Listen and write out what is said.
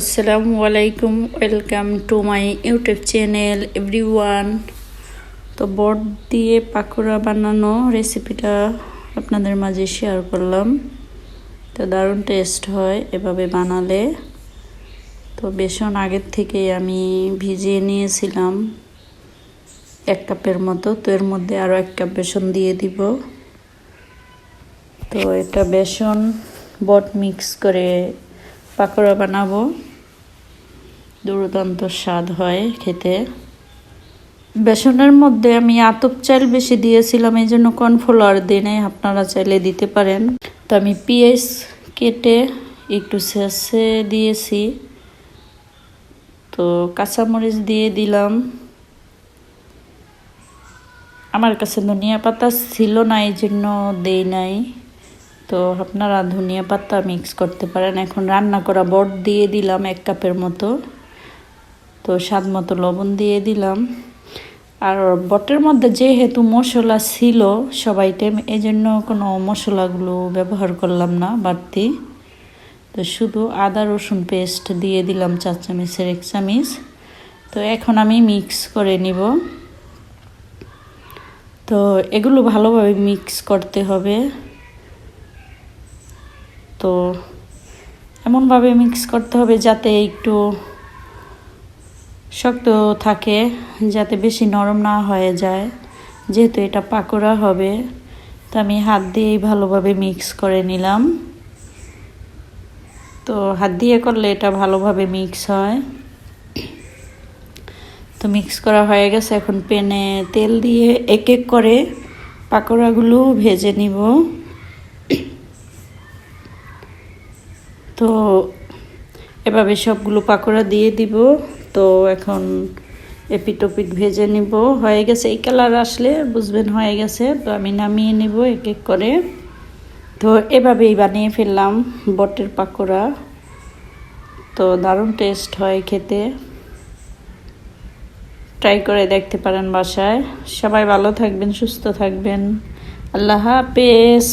আসসালামু আলাইকুম welcome to my YouTube channel everyone তো বট দিয়ে পাকোড়া বানানো রেসিপিটা আপনাদের মাঝে শেয়ার করলাম। তো দারুণ টেস্ট হয় এভাবে বানালে। তো বেসন আগের থেকে আমি ভিজিয়ে নিয়েছিলাম। এক কাপের মতো। তো এর মধ্যে আরও এক কাপ বেসন দিয়ে দিব। তো এটা বেসন বট মিক্স করে পাকোড়া বানাবো। দুর্দান্ত স্বাদ হয় খেতে। বেসনের মধ্যে আমি আতপ চাল বেশি দিয়েছিলাম, এই জন্য কর্নফ্লাওয়ার দিনে আপনারা চাইলে দিতে পারেন। তো আমি পেঁয়াজ কেটে একটু শেষে দিয়েছি। তো কাঁচামরিচ দিয়ে দিলাম। আমার কাছে ধনিয়া পাতা ছিল না, এই জন্য দেই নাই। তো আপনারা ধনিয়া পাতা মিক্স করতে পারেন। এখন রান্না করা বট দিয়ে দিলাম এক কাপের মতো। তো স্বাদ মতো লবণ দিয়ে দিলাম। আর বটের মধ্যে যেহেতু মশলা ছিল সবাই টাইম এই জন্য কোনো মশলাগুলো ব্যবহার করলাম না, বাড়তি। তো শুধু আদা, রসুন পেস্ট দিয়ে দিলাম চার চামচের এক চামচ। তো এখন আমি মিক্স করে নিব। তো এগুলো ভালোভাবে মিক্স করতে হবে। তো এমনভাবে মিক্স করতে হবে যাতে একটু শক্ত থাকে, যাতে বেশি নরম না হয়ে যায়। যেহেতু এটা পাকোড়া হবে, তো আমি হাত দিয়েই ভালোভাবে মিক্স করে নিলাম। তো হাত দিয়ে করলে এটা ভালোভাবে মিক্স হয়। তো মিক্স করা হয়ে গেছে, এখন পেনে তেল দিয়ে এক এক করে পাকোড়াগুলো ভেজে নিব। তো এভাবে সবগুলো পাকোড়া দিয়ে দিব। তো এখন এপিট ওপিট ভেজে নিব। হয়ে গেছে। এই কালার আসলে বুঝবেন হয়ে গেছে। তো আমি নামিয়ে নিব এক এক করে। তো এভাবেই বানিয়ে ফেললাম বটের পাকোড়া। তো দারুণ টেস্ট হয় খেতে। ট্রাই করে দেখতে পারেন বাসায়। সবাই ভালো থাকবেন, সুস্থ থাকবেন। আল্লাহ হাফেজ।